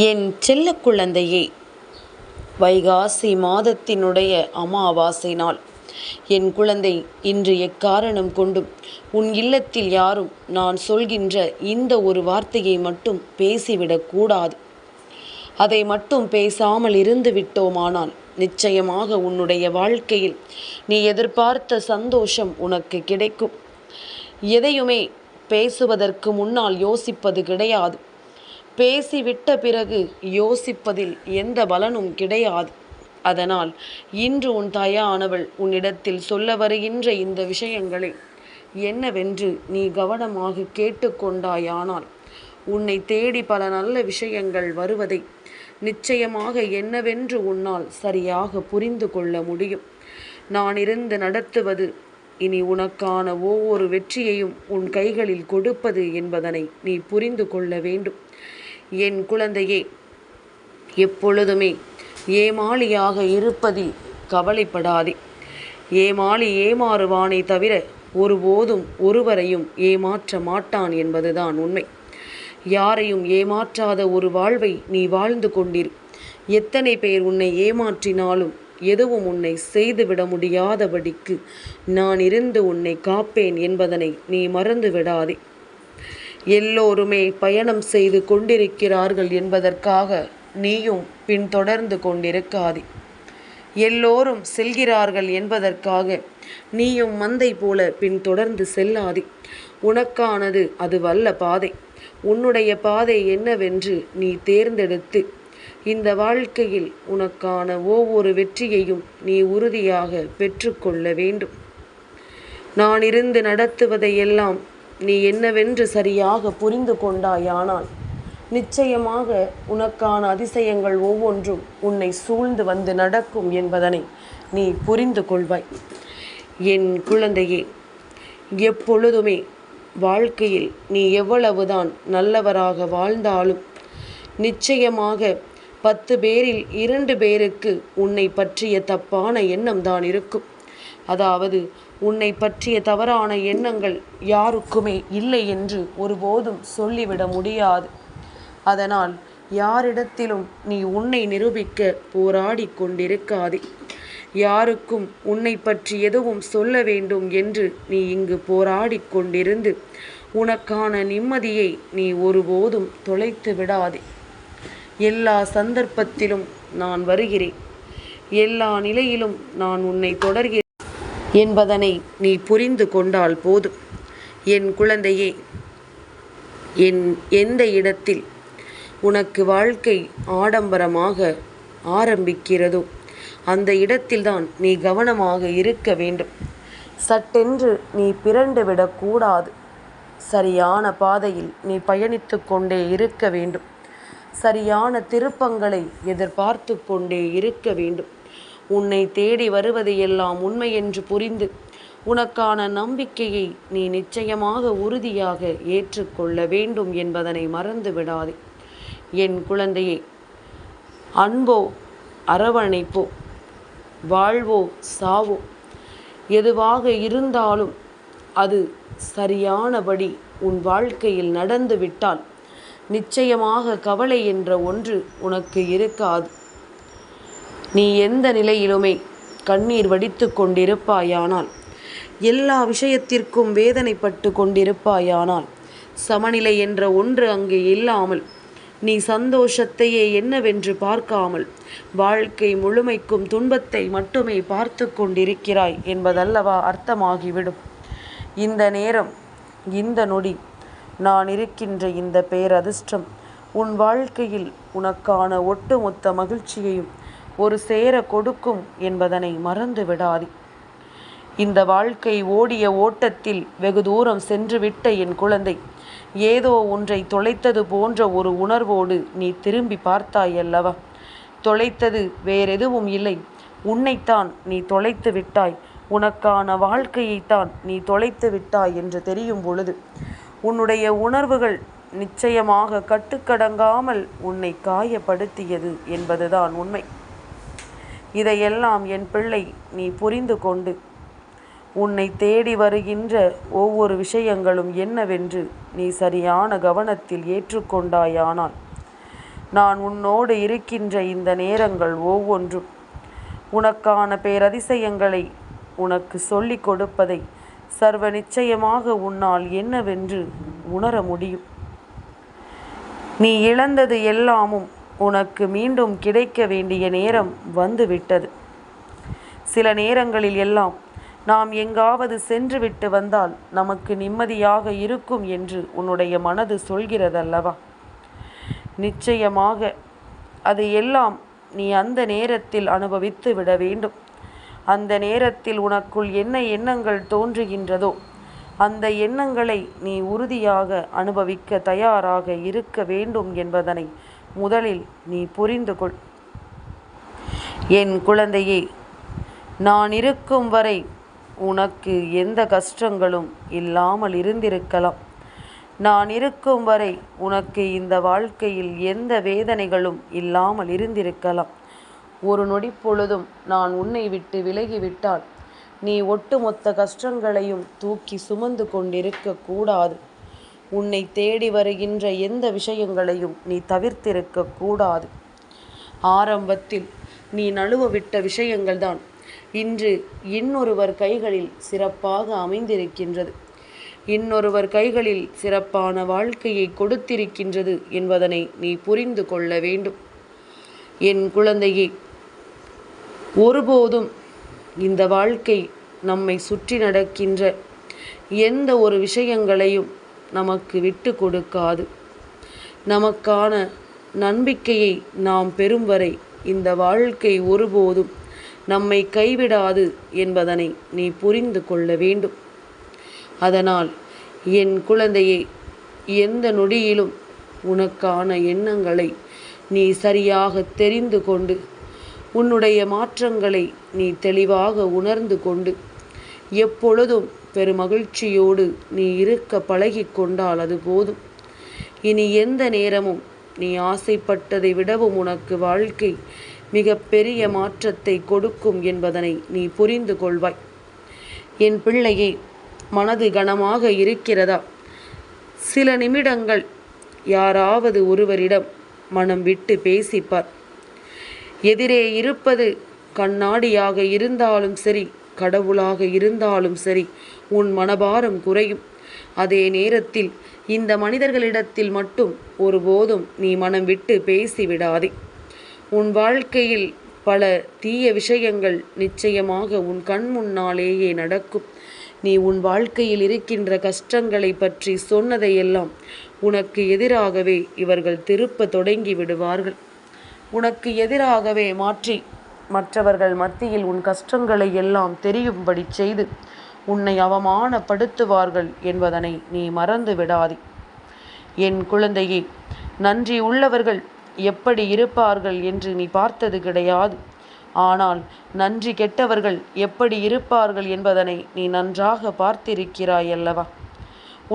என் செல்ல குழந்தையே வைகாசி மாதத்தினுடைய அமாவாசை நாள். என் குழந்தை இன்று எக்காரணம் கொண்டும் உன் இல்லத்தில் யாரும் நான் சொல்கின்ற இந்த ஒரு வார்த்தையை மட்டும் பேசிவிடக்கூடாது அதை மட்டும் பேசாமல் இருந்து விட்டோமானால் நிச்சயமாக உன்னுடைய வாழ்க்கையில் நீ எதிர்பார்த்த சந்தோஷம் உனக்கு கிடைக்கும். எதையுமே பேசுவதற்கு முன்னால் யோசிப்பது கிடையாது. பேசிவிட்ட பிறகு யோசிப்பதில் எந்த பலனும் கிடையாது. அதனால் இன்று உன் தாயானவள் உன்னிடத்தில் சொல்ல வருகின்ற இந்த விஷயங்களை என்னவென்று நீ கவனமாக கேட்டுக்கொண்டாயானால் உன்னை தேடி பல நல்ல விஷயங்கள் வருவதை நிச்சயமாக என்னவென்று உன்னால் சரியாக புரிந்து கொள்ள முடியும். நான் இருந்து நடத்துவது இனி உனக்கான ஒவ்வொரு வெற்றியையும் உன் கைகளில் கொடுப்பது என்பதனை நீ புரிந்து கொள்ள வேண்டும். என் குழந்தையே எப்பொழுதுமே ஏமாளியாக இருப்பதில் கவலைப்படாதே. ஏமாளி ஏமாறுவானே தவிர ஒருபோதும் ஒருவரையும் ஏமாற்ற மாட்டான் என்பதுதான் உண்மை. யாரையும் ஏமாற்றாத ஒரு வாழ்வை நீ வாழ்ந்து கொண்டிரு. எத்தனை பேர் உன்னை ஏமாற்றினாலும் எதுவும் உன்னை செய்துவிட முடியாதபடிக்கு நான் இருந்து உன்னை காப்பேன் என்பதனை நீ மறந்து விடாதே எல்லோருமே பயணம் செய்து கொண்டிருக்கிறார்கள் என்பதற்காக நீயும் பின்தொடர்ந்து கொண்டிருக்காதே. எல்லோரும் செல்கிறார்கள் என்பதற்காக நீயும் மந்தை போல பின்தொடர்ந்து செல்லாதே. உனக்கானது அது வல்ல பாதை. உன்னுடைய பாதை என்னவென்று நீ தேர்ந்தெடுத்து இந்த வாழ்க்கையில் உனக்கான ஒவ்வொரு வெற்றியையும் நீ உறுதியாக பெற்றுக்கொள்ள வேண்டும். நான் இருந்து நடத்துவதையெல்லாம் நீ என்னவென்று சரியாக புரிந்து கொண்டாயானால் நிச்சயமாக உனக்கான அதிசயங்கள் ஒவ்வொன்றும் உன்னை சூழ்ந்து வந்து நடக்கும் என்பதனை நீ புரிந்து கொள்வாய். என் குழந்தையே எப்பொழுதுமே வாழ்க்கையில் நீ எவ்வளவுதான் நல்லவராக வாழ்ந்தாலும் நிச்சயமாக பத்து பேரில் இரண்டு பேருக்கு உன்னை பற்றிய தப்பான எண்ணம் தான் இருக்கும். அதாவது உன்னை பற்றிய தவறான எண்ணங்கள் யாருக்குமே இல்லை என்று ஒருபோதும் சொல்லிவிட முடியாது. அதனால் யாரிடத்திலும் நீ உன்னை நிரூபிக்க போராடி கொண்டிருக்காதே. யாருக்கும் உன்னை பற்றி எதுவும் சொல்ல வேண்டும் என்று நீ இங்கு போராடி கொண்டிருந்து உனக்கான நிம்மதியை நீ ஒருபோதும் தொலைத்து விடாதே. எல்லா சந்தர்ப்பத்திலும் நான் வருகிறேன். எல்லா நிலையிலும் நான் உன்னை தொடர்கிறேன். என்பதனை நீ புரிந்து கொண்டால் போதும் என் குழந்தையே என் எந்த இடத்தில் உனக்கு வாழ்க்கை ஆடம்பரமாக ஆரம்பிக்கிறதோ அந்த இடத்தில்தான் நீ கவனமாக இருக்க வேண்டும். சட்டென்று நீ பிறண்டு விடக்கூடாது சரியான பாதையில் நீ பயணித்து கொண்டே இருக்க வேண்டும். சரியான திருப்பங்களை எதிர்பார்த்து கொண்டே இருக்க வேண்டும். உன்னை தேடி வருவது எல்லாம் உண்மை என்று புரிந்து உனக்கான நம்பிக்கையை நீ நிச்சயமாக உறுதியாக ஏற்றுக்கொள்ள வேண்டும் என்பதனை மறந்து விடாதே. என் குழந்தையே அன்போ அரவணைப்போ வாழ்வோ சாவோ எதுவாக இருந்தாலும் அது சரியானபடி உன் வாழ்க்கையில் நடந்துவிட்டால் நிச்சயமாக கவலை என்ற ஒன்று உனக்கு இருக்காது. நீ எந்த நிலையிலுமே கண்ணீர் வடித்து கொண்டிருப்பாயானால் எல்லா விஷயத்திற்கும் வேதனைப்பட்டு கொண்டிருப்பாயானால் சமநிலை என்ற ஒன்று அங்கே இல்லாமல் நீ சந்தோஷத்தையே என்னவென்று பார்க்காமல் வாழ்க்கை முழுமைக்கும் துன்பத்தை மட்டுமே பார்த்து கொண்டிருக்கிறாய் என்பதல்லவா அர்த்தமாகிவிடும். இந்த நேரம் இந்த நொடி நான் இருக்கின்ற இந்த பேரதிர்ஷ்டம் உன் வாழ்க்கையில் உனக்கான ஒட்டுமொத்த மகிழ்ச்சியையும் ஒரு சேர கொடுக்கும் என்பதனை மறந்து விடாதே. இந்த வாழ்க்கை ஓடிய ஓட்டத்தில் வெகு தூரம் சென்றுவிட்ட என் குழந்தை ஏதோ ஒன்றை தொலைத்தது போன்ற ஒரு உணர்வோடு நீ திரும்பி பார்த்தாய் அல்லவா? தொலைத்தது வேறெதுவும் இல்லை. உன்னைத்தான் நீ தொலைத்து விட்டாய். உனக்கான வாழ்க்கையைத்தான் நீ தொலைத்து விட்டாய் என்று தெரியும் பொழுது உன்னுடைய உணர்வுகள் நிச்சயமாக கட்டுக்கடங்காமல் உன்னை காயப்படுத்தியது என்பதுதான் உண்மை. இதையெல்லாம் என் பிள்ளை நீ புரிந்து கொண்டு. உன்னை தேடி வருகின்ற ஒவ்வொரு விஷயங்களும் என்னவென்று நீ சரியான கவனத்தில் ஏற்றுக்கொண்டாயானால் நான் உன்னோடு இருக்கின்ற இந்த நேரங்கள் ஒவ்வொன்றும் உனக்கான பேரதிசயங்களை உனக்கு சொல்லிக் கொடுப்பதை சர்வ நிச்சயமாக உன்னால் என்னவென்று உணர முடியும். நீ இழந்தது எல்லாமும் உனக்கு மீண்டும் கிடைக்க வேண்டிய நேரம் வந்துவிட்டது. சில நேரங்களில் எல்லாம் நாம் எங்காவது சென்றுவிட்டு வந்தால் நமக்கு நிம்மதியாக இருக்கும் என்று உன்னுடைய மனது சொல்கிறதல்லவா? நிச்சயமாக அது எல்லாம் நீ அந்த நேரத்தில் அனுபவித்து விட வேண்டும். அந்த நேரத்தில் உனக்குள் என்ன எண்ணங்கள் தோன்றுகின்றதோ அந்த எண்ணங்களை நீ உறுதியாக அனுபவிக்க தயாராக இருக்க வேண்டும் என்பதனை முதலில் நீ புரிந்து கொள். என் குழந்தையே நான் இருக்கும் வரை உனக்கு எந்த கஷ்டங்களும் இல்லாமல் இருந்திருக்கலாம். நான் இருக்கும் வரை உனக்கு இந்த வாழ்க்கையில் எந்த வேதனைகளும் இல்லாமல் இருந்திருக்கலாம். ஒரு நொடி பொழுதும் நான் உன்னை விட்டு விலகிவிட்டால் நீ ஒட்டுமொத்த கஷ்டங்களையும் தூக்கி சுமந்து கொண்டிருக்க கூடாது. உன்னை தேடி வருகின்ற எந்த விஷயங்களையும் நீ தவிர்த்திருக்க கூடாது. ஆரம்பத்தில் நீ நழுவ விட்ட விஷயங்கள்தான் இன்று இன்னொருவர் கைகளில் சிறப்பாக அமைந்திருக்கின்றது. இன்னொருவர் கைகளில் சிறப்பான வாழ்க்கையை கொடுத்திருக்கின்றது என்பதனை நீ புரிந்து கொள்ள வேண்டும். என் குழந்தையே ஒருபோதும் இந்த வாழ்க்கை நம்மை சுற்றி நடக்கின்ற எந்த ஒரு விஷயங்களையும் நமக்கு விட்டு கொடுக்காது. நமக்கான நம்பிக்கையை நாம் பெறும் வரை இந்த வாழ்க்கை ஒருபோதும் நம்மை கைவிடாது என்பதனை நீ புரிந்து கொள்ள வேண்டும். அதனால் என் குழந்தையை எந்த நொடியிலும் உனக்கான எண்ணங்களை நீ சரியாக தெரிந்து கொண்டு உன்னுடைய மாற்றங்களை நீ தெளிவாக உணர்ந்து கொண்டு எப்பொழுதும் பெருமகிழ்ச்சியோடு நீ இருக்க பழகி கொண்டால் அது போதும். இனி எந்த நேரமும் நீ ஆசைப்பட்டதை விடவும் உனக்கு வாழ்க்கை மிக பெரிய மாற்றத்தை கொடுக்கும் என்பதனை நீ புரிந்து கொள்வாய். என் பிள்ளையே மனது கனமாக இருக்கிறதா? சில நிமிடங்கள் யாராவது ஒருவரிடம் மனம் விட்டு பேசிப்பார். எதிரே இருப்பது கண்ணாடியாக இருந்தாலும் சரி கடவுளாக இருந்தாலும் சரி உன் மனபாரம் குறையும். அதே நேரத்தில் இந்த மனிதர்களிடத்தில் மட்டும் ஒருபோதும் நீ மனம் விட்டு பேசிவிடாதே உன் வாழ்க்கையில் பல தீய விஷயங்கள் நிச்சயமாக உன் கண் முன்னாலேயே நடக்கும். நீ உன் வாழ்க்கையில் இருக்கின்ற கஷ்டங்களை பற்றி சொன்னதையெல்லாம் உனக்கு எதிராகவே இவர்கள் திருப்ப தொடங்கி விடுவார்கள். உனக்கு எதிராகவே மாற்றி மற்றவர்கள் மத்தியில் உன் கஷ்டங்களை எல்லாம் தெரியும்படி செய்து உன்னை அவமானப்படுத்துவார்கள் என்பதனை நீ மறந்து விடாதே. என் குழந்தையே நன்றி உள்ளவர்கள் எப்படி இருப்பார்கள் என்று நீ பார்த்தது கிடையாது. ஆனால் நன்றி கெட்டவர்கள் எப்படி இருப்பார்கள் என்பதனை நீ நன்றாக பார்த்திருக்கிறாய் அல்லவா?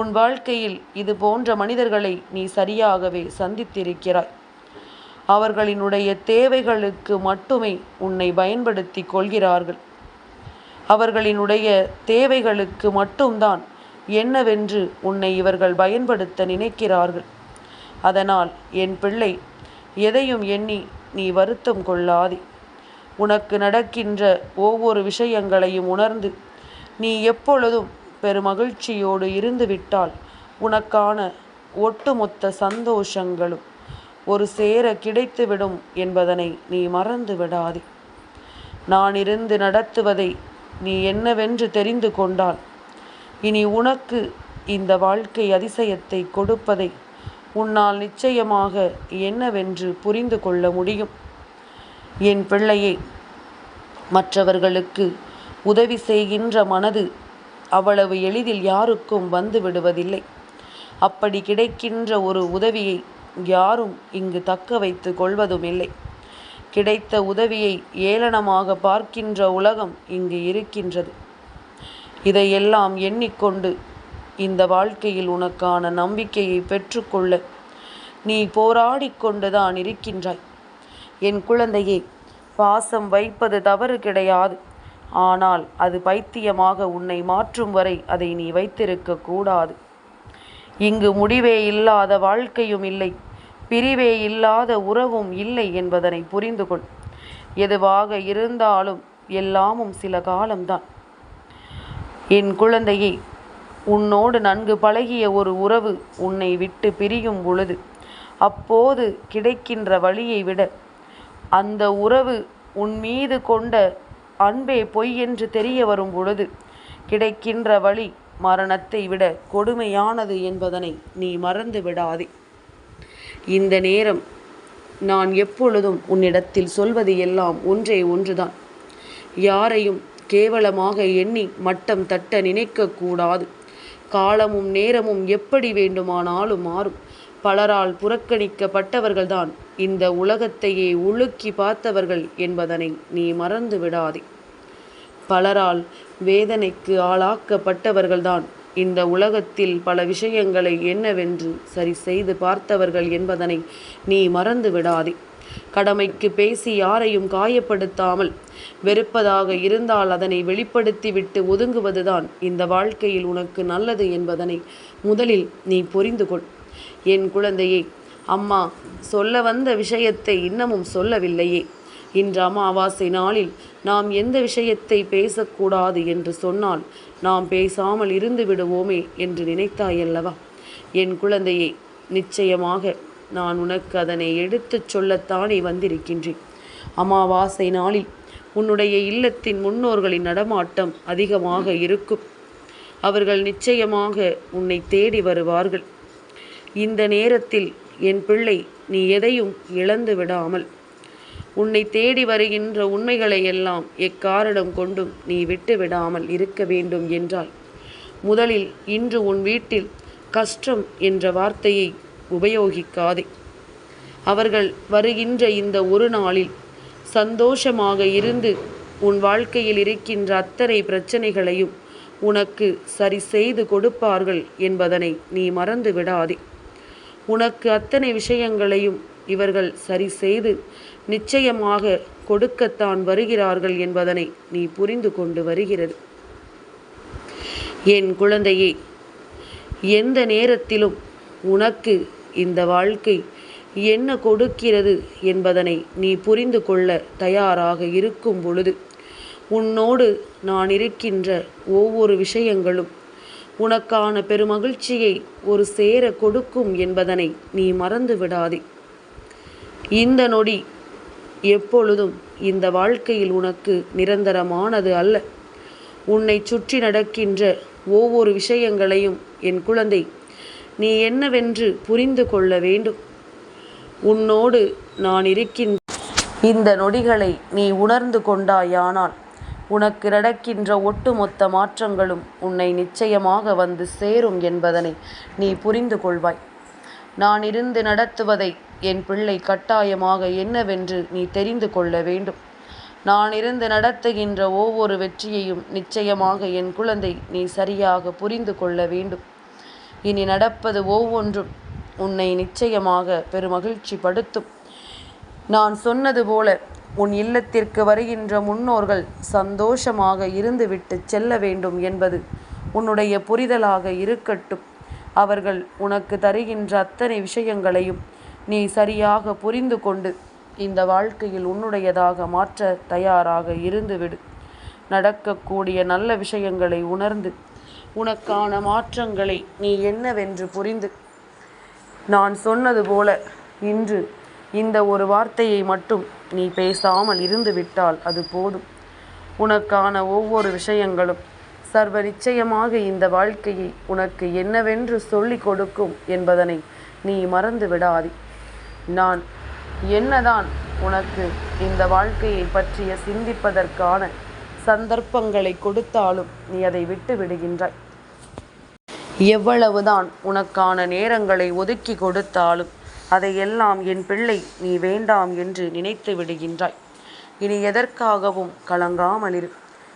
உன் வாழ்க்கையில் இது போன்ற மனிதர்களை நீ சரியாகவே சந்தித்திருக்கிறாய். அவர்களினுடைய தேவைகளுக்கு மட்டுமே உன்னை பயன்படுத்தி கொள்கிறார்கள். அவர்களினுடைய தேவைகளுக்கு மட்டும்தான் என்னவென்று உன்னை இவர்கள் பயன்படுத்த நினைக்கிறார்கள். அதனால் என் பிள்ளை எதையும் எண்ணி நீ வருத்தம் கொள்ளாதே. உனக்கு நடக்கின்ற ஒவ்வொரு விஷயங்களையும் உணர்ந்து நீ எப்பொழுதும் பெருமகிழ்ச்சியோடு இருந்துவிட்டால் உனக்கான ஒட்டுமொத்த சந்தோஷங்களும் ஒரு சேர கிடைத்துவிடும் என்பதனை நீ மறந்து விடாதே. நான் இருந்து நடத்துவதை நீ என்னவென்று தெரிந்து கொண்டால் இனி உனக்கு இந்த வாழ்க்கை அதிசயத்தை கொடுப்பதை உன்னால் நிச்சயமாக என்னவென்று புரிந்து கொள்ள முடியும். என் பிள்ளையை மற்றவர்களுக்கு உதவி செய்கின்ற மனது அவ்வளவு எளிதில் யாருக்கும் வந்து விடுவதில்லை. அப்படி கிடைக்கின்ற ஒரு உதவியை யாரும் இங்கு தக்க வைத்து கொள்வதும் இல்லை கிடைத்த உதவியை ஏளனமாக பார்க்கின்ற உலகம் இங்கு இருக்கின்றது. இதையெல்லாம் எண்ணிக்கொண்டு இந்த வாழ்க்கையில் உனக்கான நம்பிக்கையை பெற்றுக்கொள்ள நீ போராடி கொண்டுதான் இருக்கின்றாய். என் குழந்தையே பாசம் வைப்பது தவறு கிடையாது. ஆனால் அது பைத்தியமாக உன்னை மாற்றும் வரை அதை நீ வைத்திருக்க கூடாது. இங்கு முடிவே இல்லாத வாழ்க்கையும் இல்லை. பிரிவே இல்லாத உறவும் இல்லை என்பதனை புரிந்து கொள் எதுவாக இருந்தாலும் எல்லாமும் சில காலம்தான். என் குழந்தையை உன்னோடு நன்கு பழகிய ஒரு உறவு உன்னை விட்டு பிரியும் பொழுது அப்போது கிடைக்கின்ற வழியை விட அந்த உறவு உன் மீது கொண்ட அன்பே பொய் என்று தெரிய வரும் பொழுது கிடைக்கின்ற வழி மரணத்தை விட கொடுமையானது என்பதனை நீ மறந்து விடாதே. இந்த நேரம் நான் எப்பொழுதும் உன்னிடத்தில் சொல்வது எல்லாம் ஒன்றே ஒன்றுதான். யாரையும் கேவலமாக எண்ணி மட்டம் தட்ட நினைக்கக்கூடாது. காலமும் நேரமும் எப்படி வேண்டுமானாலும் மாறும். பலரால் புறக்கணிக்கப்பட்டவர்கள்தான் இந்த உலகத்தையே உலுக்கி பார்த்தவர்கள் என்பதனை நீ மறந்து விடாதே பலரால் வேதனைக்கு ஆளாக்கப்பட்டவர்கள்தான் இந்த உலகத்தில் பல விஷயங்களை என்னவென்று சரி செய்து பார்த்தவர்கள் என்பதனை நீ மறந்து விடாதே. கடமைக்கு பேசி யாரையும் காயப்படுத்தாமல் வெறுப்பதாக இருந்தால் அதனை வெளிப்படுத்திவிட்டு ஒதுங்குவதுதான் இந்த வாழ்க்கையில் உனக்கு நல்லது என்பதனை முதலில் நீ புரிந்து கொள். என் குழந்தையே அம்மா சொல்ல வந்த விஷயத்தை இன்னமும் சொல்லவில்லையே. இன்று அமாவாசை நாளில் நாம் எந்த விஷயத்தை பேசக்கூடாது என்று சொன்னால் நாம் பேசாமல் இருந்து விடுவோமே என்று நினைத்தாயல்லவா என் குழந்தையே நிச்சயமாக நான் உனக்கு அதனை எடுத்துச் சொல்லத்தானே வந்திருக்கின்றேன். அமாவாசை நாளில் உன்னுடைய இல்லத்தின் முன்னோர்களின் நடமாட்டம் அதிகமாக இருக்கும். அவர்கள் நிச்சயமாக உன்னை தேடி வருவார்கள். இந்த நேரத்தில் என் பிள்ளை நீ எதையும் இழந்து விடாமல் உன்னை தேடி வருகின்ற உண்மைகளை எல்லாம் எக்காரணம் கொண்டும் நீ விட்டு விடாமல் இருக்க வேண்டும் என்றால் முதலில் இன்று உன் வீட்டில் கஷ்டம் என்ற வார்த்தையை உபயோகிக்காதே. அவர்கள் வருகின்ற இந்த ஒரு நாளில் சந்தோஷமாக இருந்து உன் வாழ்க்கையில் இருக்கின்ற அத்தனை பிரச்சனைகளையும் உனக்கு சரி செய்து கொடுப்பார்கள் என்பதனை நீ மறந்து விடாதே உனக்கு அத்தனை விஷயங்களையும் இவர்கள் சரி செய்து நிச்சயமாக கொடுக்கத்தான் வருகிறார்கள் என்பதனை நீ புரிந்து கொண்டு வருகிறது. என் குழந்தையே எந்த நேரத்திலும் உனக்கு இந்த வாழ்க்கை என்ன கொடுக்கிறது என்பதனை நீ புரிந்து கொள்ள தயாராக இருக்கும் பொழுது உன்னோடு நான் இருக்கின்ற ஒவ்வொரு விஷயங்களும் உனக்கான பெருமகிழ்ச்சியை ஒரு சேர கொடுக்கும் என்பதனை நீ மறந்து விடாதே இந்த நொடி எப்பொழுதும் இந்த வாழ்க்கையில் உனக்கு நிரந்தரமானது அல்ல. உன்னை சுற்றி நடக்கின்ற ஒவ்வொரு விஷயங்களையும் என் குழந்தை நீ என்னவென்று புரிந்து கொள்ள வேண்டும். உன்னோடு நான் இருக்கின்ற இந்த நொடிகளை நீ உணர்ந்து கொண்டாயானால் உனக்கு நடக்கின்ற ஒட்டுமொத்த மாற்றங்களும் உன்னை நிச்சயமாக வந்து சேரும் என்பதனை நீ புரிந்து கொள்வாய். நான் இருந்து நடத்துவதை என் பிள்ளை கட்டாயமாக என்னவென்று நீ தெரிந்து கொள்ள வேண்டும். நான் இருந்து நடத்துகின்ற ஒவ்வொரு வெற்றியையும் நிச்சயமாக என் குழந்தை நீ சரியாக புரிந்து கொள்ள வேண்டும். இனி நடப்பது ஒவ்வொன்றும் உன்னை நிச்சயமாக பெருமகிழ்ச்சி படுத்தும். நான் சொன்னது போல உன் இல்லத்திற்கு வருகின்ற முன்னோர்கள் சந்தோஷமாக இருந்துவிட்டு செல்ல வேண்டும் என்பது உன்னுடைய புரிதலாக இருக்கட்டும். அவர்கள் உனக்கு தருகின்ற அத்தனை விஷயங்களையும் நீ சரியாக புரிந்து கொண்டு இந்த வாழ்க்கையில் உன்னுடையதாக மாற்ற தயாராக இருந்துவிடு. நடக்கக்கூடிய நல்ல விஷயங்களை உணர்ந்து உனக்கான மாற்றங்களை நீ என்னவென்று புரிந்து. நான் சொன்னது போல இன்று இந்த ஒரு வார்த்தையை மட்டும் நீ பேசாமல் இருந்து விட்டால் அது போதும். உனக்கான ஒவ்வொரு விஷயங்களும் சர்வ நிச்சயமாக இந்த வாழ்க்கையை உனக்கு என்னவென்று சொல்லிக் கொடுக்கும் என்பதனை நீ மறந்து விடாதே. நான் என்னதான் உனக்கு இந்த வாழ்க்கையை பற்றிய சிந்திப்பதற்கான சந்தர்ப்பங்களை கொடுத்தாலும் நீ அதை விட்டு விடுகின்றாய். எவ்வளவுதான் உனக்கான நேரங்களை ஒதுக்கி கொடுத்தாலும் அதையெல்லாம் என் பிள்ளை நீ வேண்டாம் என்று நினைத்து விடுகின்றாய். இனி எதற்காகவும் கலங்காமலிரு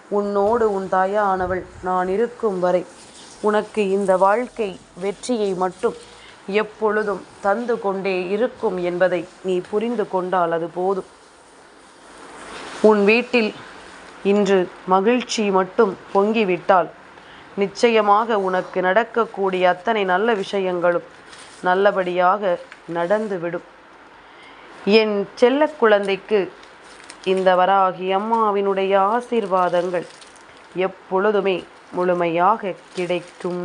உன்னோடு உன் தாயானவள் நான் இருக்கும் வரை உனக்கு இந்த வாழ்க்கை வெற்றியை மட்டும் எப்பொழுதும் தந்து கொண்டே இருக்கும் என்பதை நீ புரிந்து கொண்டால் அது போதும். உன் வீட்டில் இன்று மகிழ்ச்சி மட்டும் பொங்கிவிட்டால் நிச்சயமாக உனக்கு நடக்கக்கூடிய அத்தனை நல்ல விஷயங்களும் நல்லபடியாக நடந்துவிடும். என் செல்ல குழந்தைக்கு இந்த வராகி அம்மாவினுடைய ஆசீர்வாதங்கள் எப்பொழுதுமே முழுமையாக கிடைக்கும்.